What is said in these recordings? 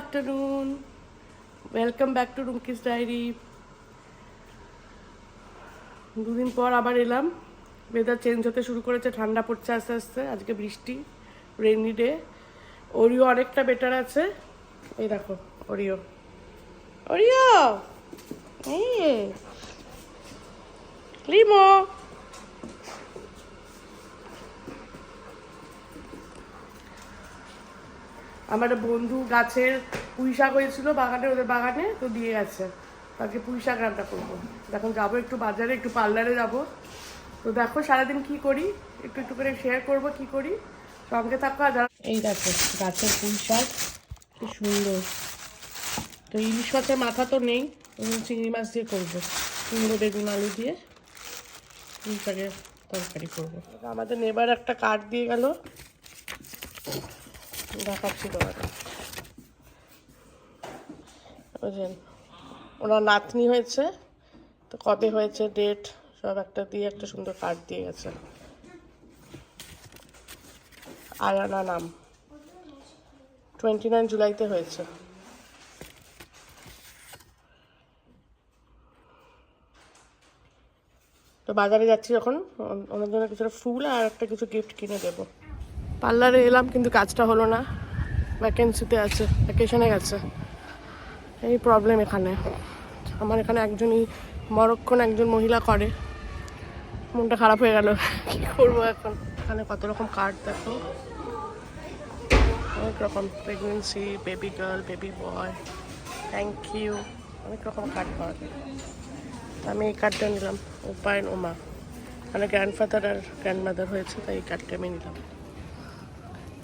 Afternoon welcome back to Rumki's diary দুদিন পর আবার এলাম। ওয়েদার চেঞ্জ হতে শুরু করেছে, ঠান্ডা পড়ছে আস্তে আস্তে। আজকে বৃষ্টি রেনি ডে ওরিও অনেকটা বেটার আছে। এই দেখো ওরিও ওরিও এই। লিমো আমার বন্ধু গাছের পুঁই শাক হয়েছিল বাগানে, ওদের বাগানে, তো দিয়ে গেছে। তাকে পুঁই শাক রান্না করব। এখন যাব একটু বাজারে, একটু পার্লারে যাব। তো দেখো সারাদিন কি করি? একটু একটু করে শেয়ার করব কি করি? সঙ্গে থাকো আর এই দেখো, গাছের পুঁই শাক কি সুন্দর। তো ইলিশ মাছের মাথা তো নেই চিংড়ি মাছ দিয়ে করব। কুমড়ো, বেগুন, আলু দিয়ে পুঁই শাকের তরকারি করব। আমাদের নেবার একটা কার্ড দিয়ে গেল। দেখাচ্ছি তোমাকে বুঝলেন ওনার নাতনি হয়েছে, তো কবে হয়েছে ডেট সব একটা দিয়ে একটা সুন্দর কার্ড দিয়ে গেছে। আয়ানা নাম। টোয়েন্টি নাইন জুলাইতে হয়েছে। তো বাজারে যাচ্ছি যখন ওনার জন্য কিছুটা ফুল আর একটা কিছু গিফট কিনে দেবো। পার্লারে এলাম, কিন্তু কাজটা হলো না। ভ্যাকেন্সিতে আছে ভ্যাকেশনে গেছে। এই প্রবলেম এখানে। আমার এখানে একজনই মরক্ষণ একজন মহিলা করে। মনটা খারাপ হয়ে গেল। কি করব এখন? এখানে কত রকম কার্ড দেখো। অনেক রকম pregnancy baby girl baby boy thank you অনেক রকম কার্ড পাওয়া যায়। আমি এই কার্ডটা নিলাম। উপায়ন ওমা মানে গ্র্যান্ডফাদার আর গ্র্যান্ডমাদার হয়েছে, তাই এই কার্ডটা আমি নিলাম।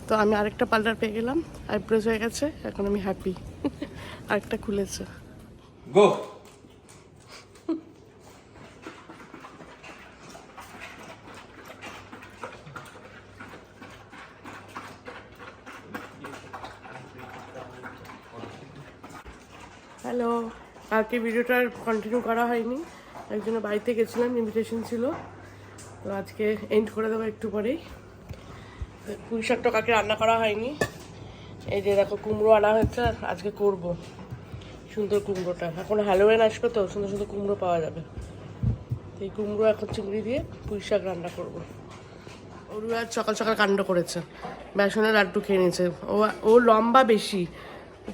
তো আমি আরেকটা পার্লার পেয়ে গেলাম আইব্রোজ হয়ে গেছে এখন আমি হ্যাপি আরেকটা খুলেছে। Go. হ্যালো কালকে ভিডিওটা কন্টিনিউ করা হয়নি। একজনের বাড়িতে গেছিলাম ইনভিটেশন ছিল। তো আজকে এন্ড করে দেবো একটু পরেই। পুঁই শাকটা কালকে রান্না করা হয়নি। এই যে দেখো কুমড়ো আনা হয়েছে, আজকে করব সুন্দর কুমড়োটা। এখন হ্যালোওয়েন আসবে তো, সুন্দর সুন্দর কুমড়ো পাওয়া যাবে। এই কুমড়ো এখন চিংড়ি দিয়ে পুঁই শাক রান্না করব। ওর আজ সকাল সকাল কাণ্ড করেছে। বেসনের লাড্ডু খেয়ে নিয়েছে। ও ও লম্বা বেশি।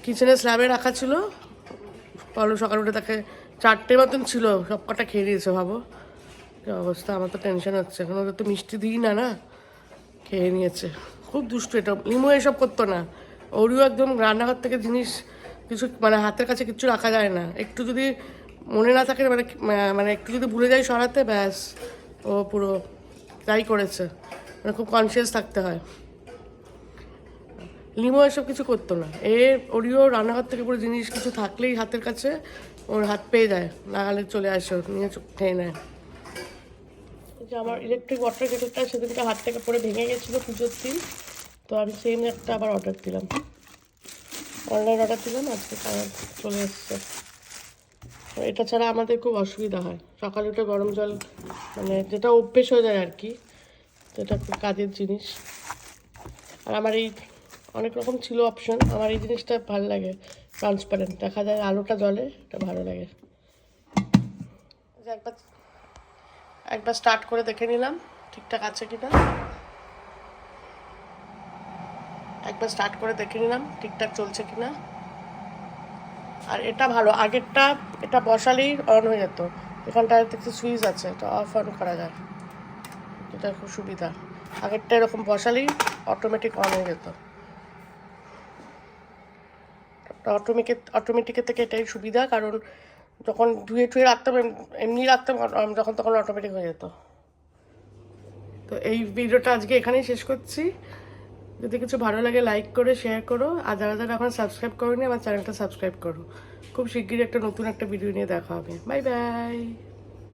কিচেনে স্ল্যাবে রাখা ছিল। পলো সকাল উঠে তাকে চারটে মতন ছিল সব কটা খেয়ে নিয়েছে, ভাবো। অবস্থা, আমার তো টেনশন হচ্ছে। এখন ওদের তো মিষ্টি দিই না না? খেয়ে নিয়েছে। খুব দুষ্টু এটা। লিমো এসব করতো না। ওরিও একদম রান্নাঘর থেকে জিনিস কিছু মানে হাতের কাছে কিচ্ছু রাখা যায় না। একটু যদি মনে না থাকে মানে মানে একটু যদি ভুলে যাই সরাতে, ব্যাস, ও পুরো তাই করেছে। মানে খুব কনসিয়াস থাকতে হয়। লিমো এসব কিছু করতো না। এ, ওরিও রান্নাঘর থেকে পুরো জিনিস কিছু থাকলেই হাতের কাছে ওর হাত পেয়ে যায়। নাগালে চলে আসে নিয়ে খেয়ে নেয়। যে আমার ইলেকট্রিক ওয়াটার কেটেলটা সেদিনকে হাত থেকে পড়ে ভেঙে গেছিল পুজোর দিন। তো আমি সেম একটা আবার অর্ডার দিলাম। অনলাইন অর্ডার দিলাম, আজকে চলে এসছে। এটা ছাড়া আমাদের খুব অসুবিধা হয়। সকালে উঠে গরম জল মানে যেটা অভ্যেস হয়ে যায় আর কি এটা খুব কাজের জিনিস। আর আমার এই অনেক রকম ছিল অপশন আমার এই জিনিসটা ভালো লাগে ট্রান্সপারেন্ট দেখা যায় আলোটা জলে এটা ভালো লাগে। একবার একবার স্টার্ট করে দেখে নিলাম, ঠিকঠাক আছে কিনা। একবার স্টার্ট করে দেখে নিলাম, ঠিকঠাক চলছে কিনা। আর এটা ভালো, আগেরটা, এটা বসালেই অন হয়ে যেত। এখানটায় দেখছি সুইচ আছে, এটা অফ অন করা যায়। এটা খুব সুবিধা। আগেরটা এরকম বসালেই অটোমেটিক অন হয়ে যেত। অটোমেটিক অটোমেটিকের থেকে এটাই সুবিধা, কারণ যখন ধুয়ে ঠুয়ে রাখতাম, এম- এমনি রাখতাম যখন তখন অটোমেটিক হয়ে যেত। তো এই ভিডিওটা আজকে এখানেই শেষ করছি। যদি কিছু ভালো লাগে লাইক করে শেয়ার করো। আর যারা যারা এখন সাবস্ক্রাইব করো আমার চ্যানেলটা সাবস্ক্রাইব করো। খুব শিগগিরই একটা নতুন একটা ভিডিও নিয়ে দেখা হবে। Bye bye